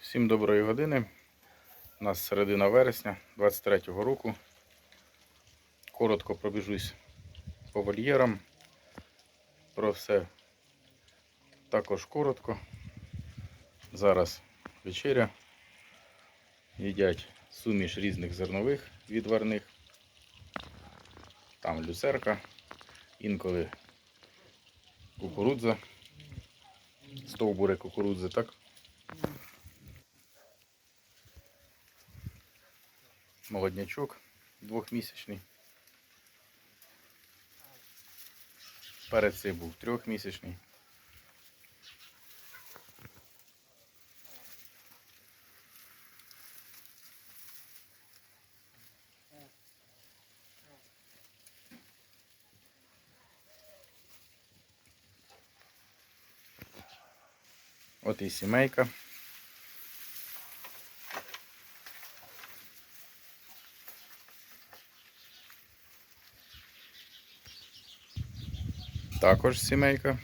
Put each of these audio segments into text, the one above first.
Всім доброї години. У нас середина вересня 23-го року. Коротко пробіжусь по вольєрам. Про все також коротко. Зараз вечеря. Їдять суміш різних зернових відварних. Там люцерка, інколи кукурудза, стовбури кукурудзи, так? Молоднячок двохмісячний. Перед цим був трьохмісячний. От і сімейка. Також сімейка.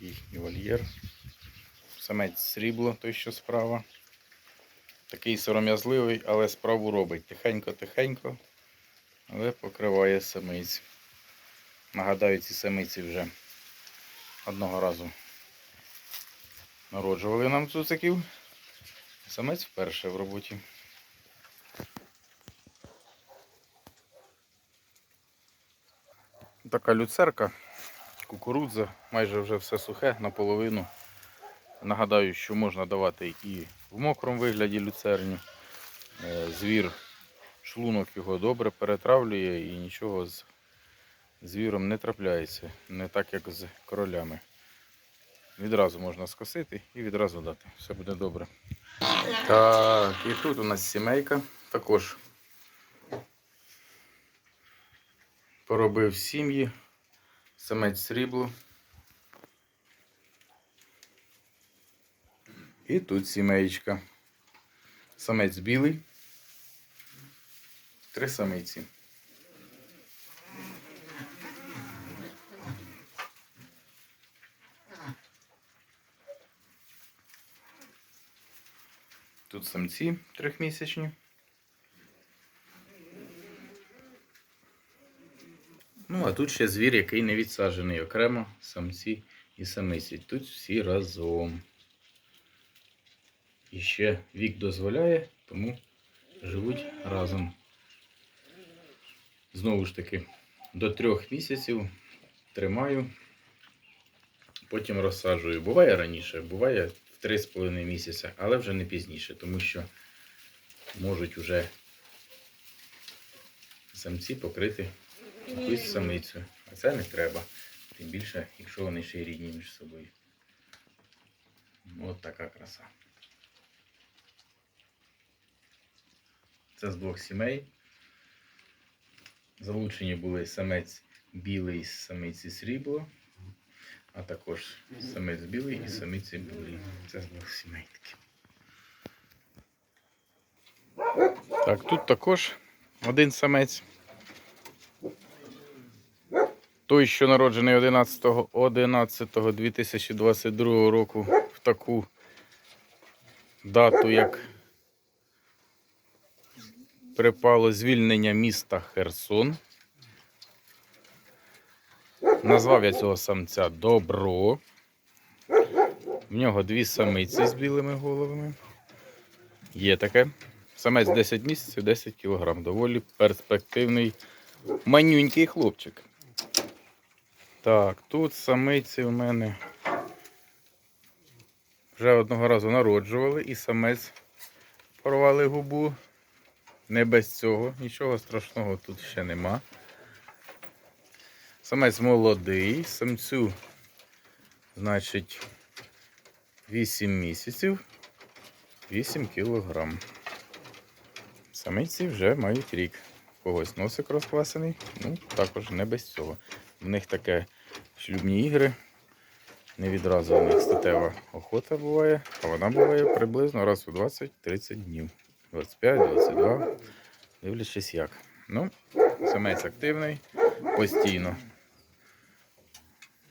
Їхній вольєр. Самець срібло, той, що справа. Такий сором'язливий, але справу робить. Тихенько-тихенько, але покриває самиць. Нагадаю, ці самиці вже одного разу народжували нам цуциків. Самець вперше в роботі. Така люцерка, кукурудза, майже вже все сухе наполовину. Нагадаю, що можна давати і в мокрому вигляді люцерню. Е, Звір, шлунок його добре перетравлює і нічого з звіром не трапляється. Не так, як з королями. Відразу можна скосити і відразу дати. Все буде добре. Так, і тут у нас сімейка. Також поробив сім'ї, самець срібло. І тут сімеєчка. Самець білий. Три самиці. Тут самці трьохмісячні. Ну, а тут ще звір, який не відсаджений окремо, самці і самиці. Тут всі разом. І ще вік дозволяє, тому живуть разом. Знову ж таки, до трьох місяців тримаю, потім розсаджую. Буває раніше, буває в 3,5 місяця, але вже не пізніше, тому що можуть вже самці покрити якусь самицю. А це не треба. Тим більше, якщо вони ще й рідні між собою. От така краса. Це з двох сімей. Залучені були самець білий з самиці срібло, а також самець білий і самиці білий. Це з двох сімей такі. Так, тут також один самець. Той, що народжений 11.11.2022 року в таку дату, як припало звільнення міста Херсон. Назвав я цього самця Добро. В нього дві самиці з білими головами. Є таке. Самець 10 місяців, 10 кілограм. Доволі перспективний манюнький хлопчик. Так, тут самиці в мене вже одного разу народжували і самець порвали губу. Не без цього, нічого страшного тут ще нема. Самець молодий, самцю, значить, 8 місяців, 8 кілограм. Самиці вже мають рік. Когось носик розквасений, ну також не без цього. В них таке шлюбні ігри. Не відразу у них статева охота буває, а вона буває приблизно раз у 20-30 днів. 25-22, дивлячись як. Ну, самець активний, постійно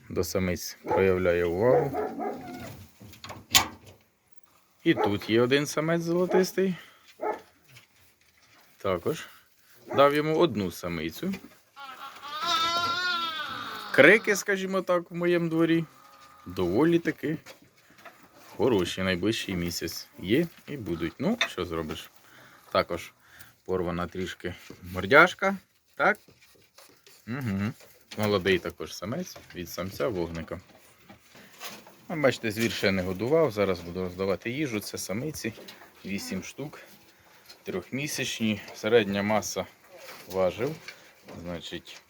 до самиць проявляє увагу. І тут є один самець золотистий. Також дав йому одну самицю. Крики, скажімо так, в моєму дворі. Доволі таки хороші найближчий місяць. Є і будуть. Ну, що зробиш? Також порвана трішки мордяшка. Так? Угу. Молодий також самець від самця вогника. Бачите, звір ще не годував. Зараз буду роздавати їжу. Це самиці 8 штук. Трьохмісячні. Середня маса важив. Значить,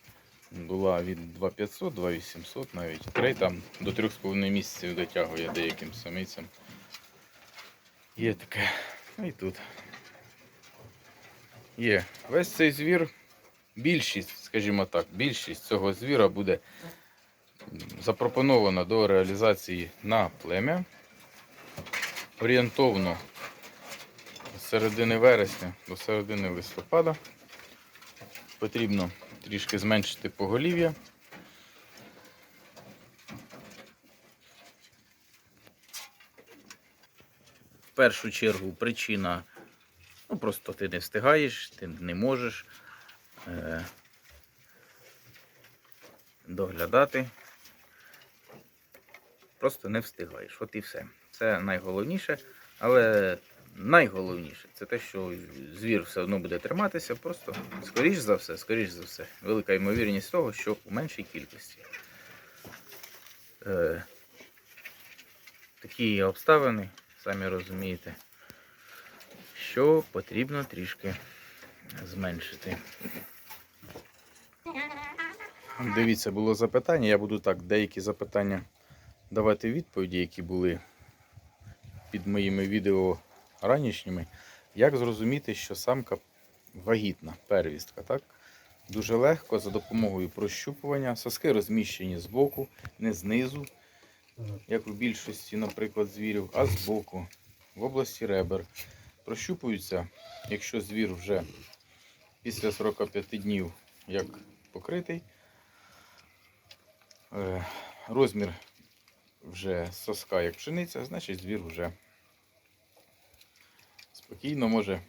була від 2500, 2800 навіть. Крей там до 3,5 місяців дотягує деяким самицям. Є таке. Ну і тут. Є. Весь цей звір, більшість, скажімо так, більшість цього звіра буде запропонована до реалізації на плем'я. Орієнтовно з середини вересня до середини листопада. Потрібно трішки зменшити поголів'я. В першу чергу причина, ну просто ти не встигаєш, ти не можеш е, доглядати. Просто не встигаєш. От і все. Це найголовніше. Але найголовніше це те, що звір все одно буде триматися, просто скоріш за все, скоріш за все, велика ймовірність того, що у меншій кількості. Е, такі обставини, самі розумієте, що потрібно трішки зменшити. Дивіться, було запитання. Я буду так деякі запитання давати відповіді, які були під моїми відео ранішніми. Як зрозуміти, що самка вагітна, первістка, так? Дуже легко за допомогою прощупування. Соски розміщені збоку, не знизу, як у більшості, наприклад, звірів, а збоку, в області ребер. Прощупуються, якщо звір вже після 45 днів як покритий. Е, Розмір вже соска як пшениця, значить звір вже спокійно може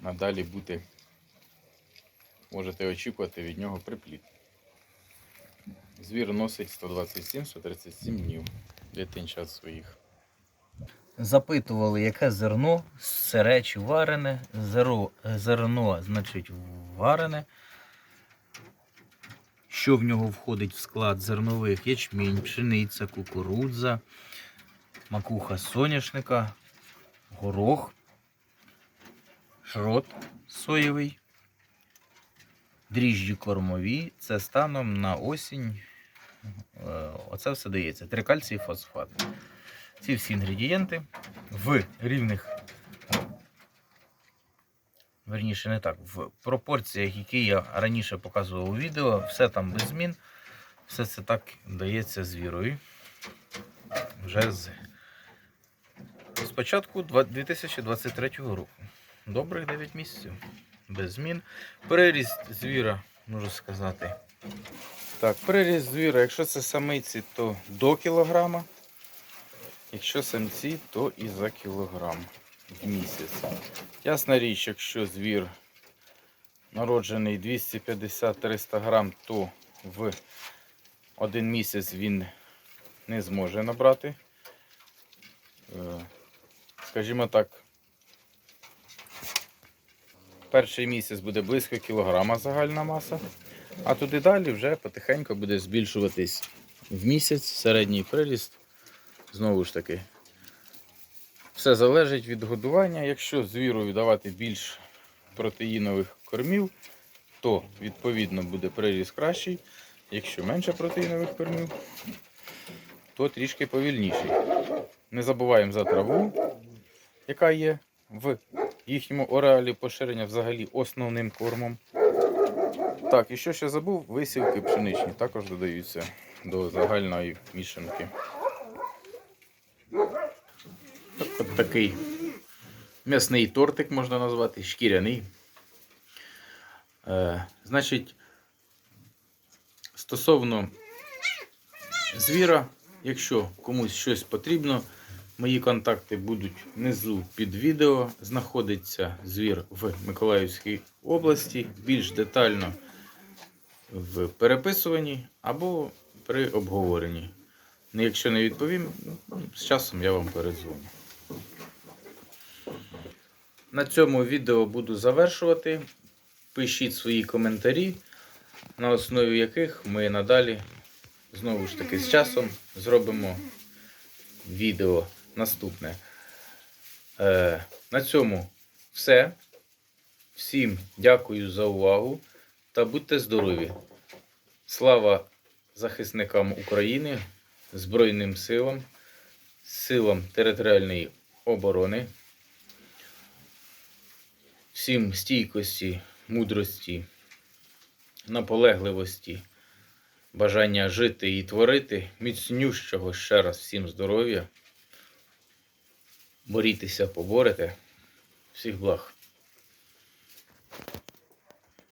надалі бути, можете очікувати від нього припліт. Звір носить 127-137 днів дитинчат своїх. Запитували, яке зерно, сире чи варене. Зеро, зерно, значить, варене. Що в нього входить в склад зернових? Ячмінь, пшениця, кукурудза, макуха соняшника, горох, шрот соєвий, дріжджі кормові. Це станом на осінь. Е, Оце все дається. Трикальцій фосфат. Ці всі інгредієнти в рівних, верніше не так, в пропорціях, які я раніше показував у відео, все там без змін. Все це так дається звірою. Вже з спочатку 2023 року. Добрих 9 місяців. Без змін. Переріст звіра, можу сказати. Так, приріст звіра, якщо це самиці, то до кілограма. Якщо самці, то і за кілограм в місяць. Ясна річ, якщо звір народжений 250-300 грам, то в один місяць він не зможе набрати. Скажімо так, перший місяць буде близько кілограма загальна маса, а туди далі вже потихеньку буде збільшуватись в місяць середній приріст. Знову ж таки, все залежить від годування. Якщо звіру давати більш протеїнових кормів, то відповідно буде приріст кращий. Якщо менше протеїнових кормів, то трішки повільніший. Не забуваємо за траву, яка є в їхньому ореалі поширення взагалі основним кормом. Так, і що ще забув? Висівки пшеничні також додаються до загальної мішанки. От такий м'ясний тортик можна назвати, шкіряний. Е, значить, стосовно звіра. Якщо комусь щось потрібно, мої контакти будуть внизу під відео. Знаходиться звір в Миколаївській області. Більш детально в переписуванні або при обговоренні. Ну, якщо не відповім, ну, з часом я вам передзвоню. На цьому відео буду завершувати. Пишіть свої коментарі, на основі яких ми надалі знову ж таки з часом зробимо відео наступне. Е, на цьому все. Всім дякую за увагу та будьте здорові. Слава захисникам України, Збройним силам, силам територіальної оборони. Всім стійкості, мудрості, наполегливості, бажання жити і творити, міцнющого ще раз всім здоров'я борітеся, поборете. Всіх благ.